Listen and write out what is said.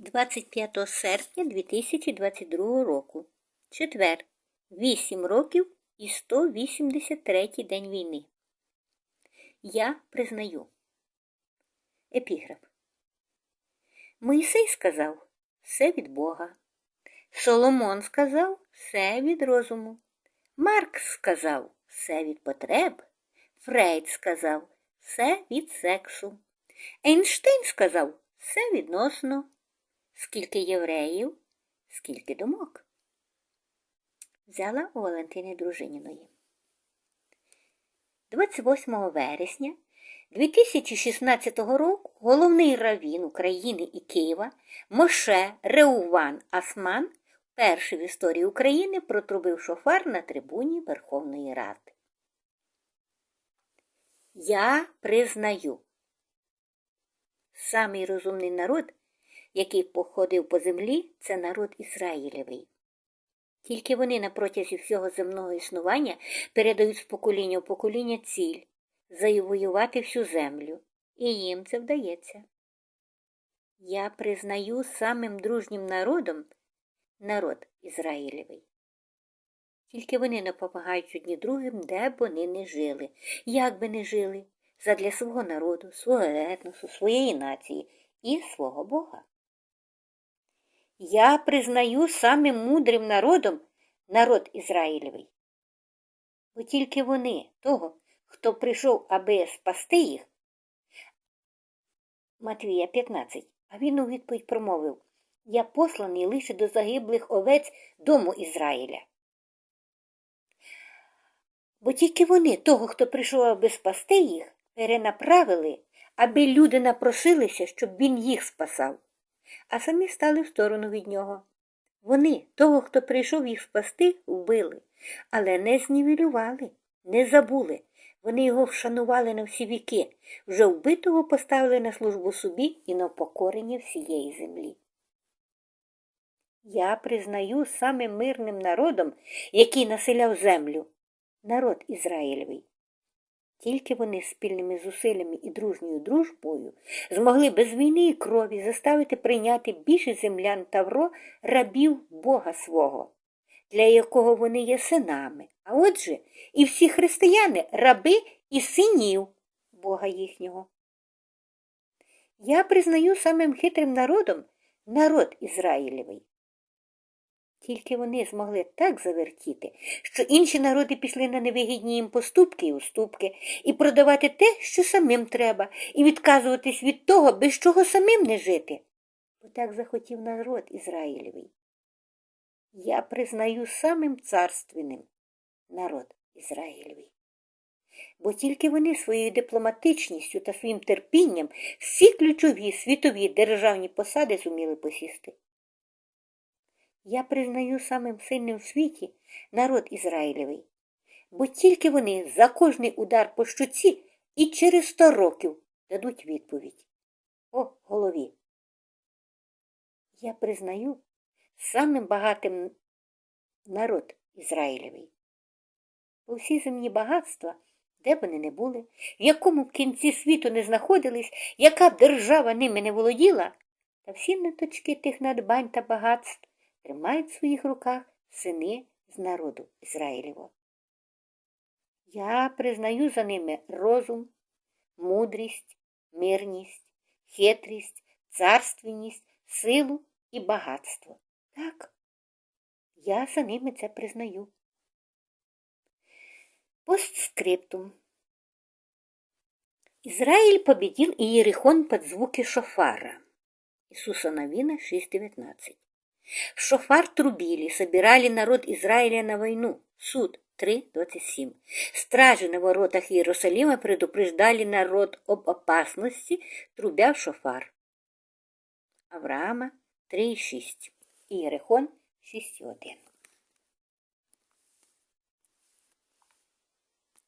25 серпня 2022 року. Четвер. 8 років і 183 день війни. Я признаю. Епіграф. Моїсей сказав все від Бога. Соломон сказав все від розуму. Маркс сказав все від потреб. Фрейд сказав все від сексу. Ейнштейн сказав все відносно. Скільки євреїв, скільки думок. Взяла у Валентини Дружиніної. 28 вересня 2016 року головний равін України і Києва Моше Реуван Асман перший в історії України протрубив шофар на трибуні Верховної Ради. Я признаю, самий розумний народ, який походив по землі, це народ Ізраїлевий. Тільки вони на протязі всього земного існування передають з покоління в покоління ціль завоювати всю землю, і їм це вдається. Я признаю самим дружнім народом народ Ізраїлевий. Тільки вони не допомагають одні другим, де б вони не жили, як би не жили, задля свого народу, свого етносу, своєї нації і свого Бога. Я признаю самим мудрим народом народ Ізраїлевий. Бо тільки вони, того, хто прийшов, аби спасти їх, Матвія 15, а він у відповідь промовив Я посланий лише до загиблих овець дому Ізраїля. Бо тільки вони, того, хто прийшов, аби спасти їх, перенаправили, аби люди напросилися, щоб він їх спасав, а самі стали в сторону від нього. Вони, того, хто прийшов їх спасти, вбили, але не знівелювали, не забули. Вони його вшанували на всі віки, вже вбитого поставили на службу собі і на покорення всієї землі. Я признаю самим мирним народом, який населяв землю, народ Ізраїльовий. Тільки вони спільними зусиллями і дружньою дружбою змогли без війни і крові заставити прийняти більше землян Тавро рабів Бога свого, для якого вони є синами, а отже, і всі християни раби і синів Бога їхнього. Я признаю самим хитрим народом народ Ізраїлевий. Тільки вони змогли так завертіти, що інші народи пішли на невигідні їм поступки і уступки, і продавати те, що самим треба, і відказуватись від того, без чого самим не жити. Бо так захотів народ Ізраїлевий. Я признаю самим царственним народ Ізраїлевий. Бо тільки вони своєю дипломатичністю та своїм терпінням всі ключові світові державні посади зуміли посісти. Я признаю самим сильним в світі народ Ізраїлевий, бо тільки вони за кожний удар по щуці і через сто років дадуть відповідь. О, голові. Я признаю самим багатим народ Ізраїлевий. Бо всі земні багатства, де б вони не були, в якому б кінці світу не знаходились, яка б держава ними не володіла, та всі ниточки тих надбань та багатств тримають в своїх руках сини з народу Ізраїлєвого. Я признаю за ними розум, мудрість, мирність, хитрість, царственність, силу і багатство. Так, я за ними це признаю. Постскриптум. Израиль победил Иерихон под звуки шофара. Иисуса Новина 6.19. В шофар трубили, собирали народ Израиля на войну. Суд 3.27. Стражи на воротах Иерусалима предупреждали народ об опасности, трубя в шофар. Авраама 3.6. Иерихон 6.1.